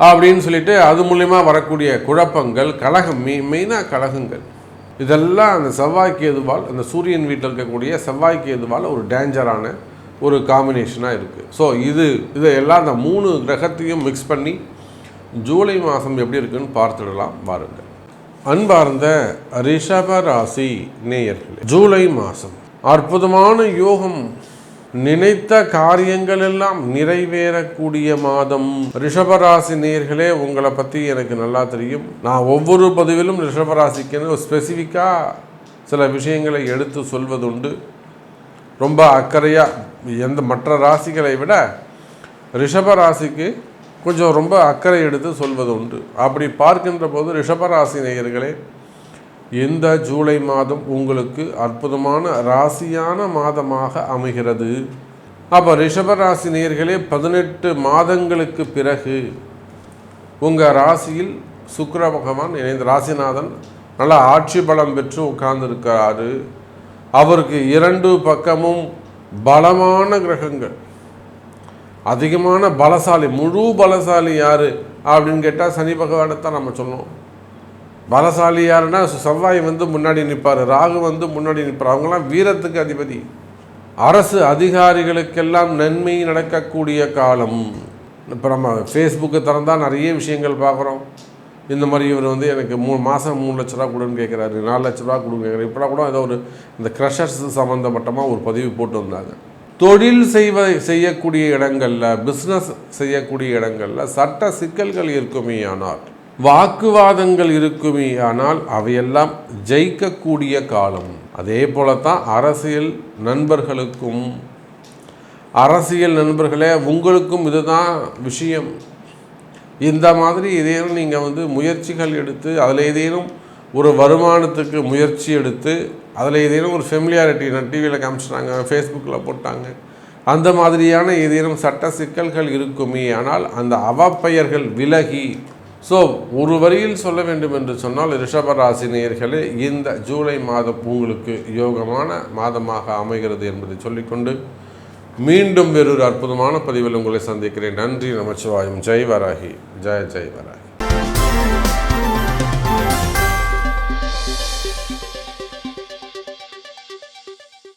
அப்படின்னு சொல்லிட்டு அது மூலயமா வரக்கூடிய குழப்பங்கள் கழகம் மெய் மெயினாக கழகங்கள் இதெல்லாம் அந்த செவ்வாய்க்கு எதுவால் அந்த சூரியன் வீட்டில் இருக்கக்கூடிய செவ்வாய்க்கு எதுவால் ஒரு டேஞ்சரான ஒரு காம்பினேஷனாக இருக்குது ஸோ இது இதையெல்லாம் அந்த மூணு கிரகத்தையும் மிக்ஸ் பண்ணி ஜூலை மாதம் எப்படி இருக்குன்னு பார்த்துடலாம் பாருங்கள் அன்பார்ந்த ரிஷப ராசி நேயர்களே ஜூலை மாதம் அற்புதமான யோகம் நினைத்த காரியங்கள் எல்லாம் நிறைவேறக்கூடிய மாதம். ரிஷபராசி நேர்களே உங்களை பற்றி எனக்கு நல்லா தெரியும். நான் ஒவ்வொரு பதிவிலும் ரிஷபராசிக்குன்னு ஸ்பெசிஃபிக்காக சில விஷயங்களை எடுத்து சொல்வதுண்டு. ரொம்ப அக்கறையாக எந்த மற்ற ராசிகளை விட ரிஷபராசிக்கு கொஞ்சம் ரொம்ப அக்கறை எடுத்து சொல்வது உண்டு அப்படி பார்க்கின்ற போது ரிஷபராசி நேயர்களே இந்த ஜூலை மாதம் உங்களுக்கு அற்புதமான ராசியான மாதமாக அமைகிறது. அப்போ ரிஷபராசி நேர்களே பதினெட்டு மாதங்களுக்கு பிறகு உங்கள் ராசியில் சுக்கர பகவான் இணைந்த ராசிநாதன் நல்லா ஆட்சி பலம் பெற்று உட்கார்ந்துருக்கிறாரு. அவருக்கு இரண்டு பக்கமும் பலமான கிரகங்கள். அதிகமான பலசாலி முழு பலசாலி யார் அப்படின்னு கேட்டால் சனி பகவானை தான் நம்ம சொன்னோம் பலசாலி யாருன்னா செவ்வாய் வந்து முன்னாடி நிற்பார் ராகு வந்து முன்னாடி நிற்பார். அவங்களாம் வீரத்துக்கு அதிபதி. அரசு அதிகாரிகளுக்கெல்லாம் நன்மை நடக்கக்கூடிய காலம். இப்போ நம்ம ஃபேஸ்புக்கு திறந்தால் நிறைய விஷயங்கள் பார்க்குறோம். இந்த மாதிரி இவர் வந்து எனக்கு மூணு மாதம் மூணு லட்ச ரூபா கொடுன்னு கேட்குறாரு நாலு லட்ச ரூபா கொடுன்னு கேட்குறாரு. இப்போ கூட ஏதோ ஒரு இந்த க்ரஷர்ஸ் சம்மந்தப்பட்டமாக ஒரு பதிவு போட்டு வந்தாங்க. தொழில் செய்வ செய்யக்கூடிய இடங்களில் பிஸ்னஸ் செய்யக்கூடிய இடங்களில் சட்ட சிக்கல்கள் இருக்குமே ஆனால் வாக்குவாதங்கள் இருக்குமே ஆனால் அவையெல்லாம் ஜெயிக்கக்கூடிய காலம். அதே போலத்தான் அரசியல் நண்பர்களுக்கும் அரசியல் நண்பர்களே உங்களுக்கும் இதுதான் விஷயம். இந்த மாதிரி ஏதேனும் நீங்கள் வந்து முயற்சிகள் எடுத்து அதில் ஏதேனும் ஒரு வருமானத்துக்கு முயற்சி எடுத்து அதில் ஏதேனும் ஒரு ஃபெமிலியாரிட்டி நான் டிவியில் காமிச்சிட்டாங்க ஃபேஸ்புக்கில் போட்டாங்க அந்த மாதிரியான ஏதேனும் சட்ட சிக்கல்கள் இருக்குமே ஆனால் அந்த அவப்பெயர்கள் விலகி ஸோ ஒரு வரியில் சொல்ல வேண்டும் என்று சொன்னால் ரிஷபராசி நேயர்களே இந்த ஜூலை மாதம் உங்களுக்கு யோகமான மாதமாக அமைகிறது என்பதை சொல்லிக்கொண்டு மீண்டும் வேறொரு அற்புதமான பதிவில் உங்களை சந்திக்கிறேன். நன்றி நமச்சிவாயம். ஜெய் வராகி ஜெய ஜெய் வராகி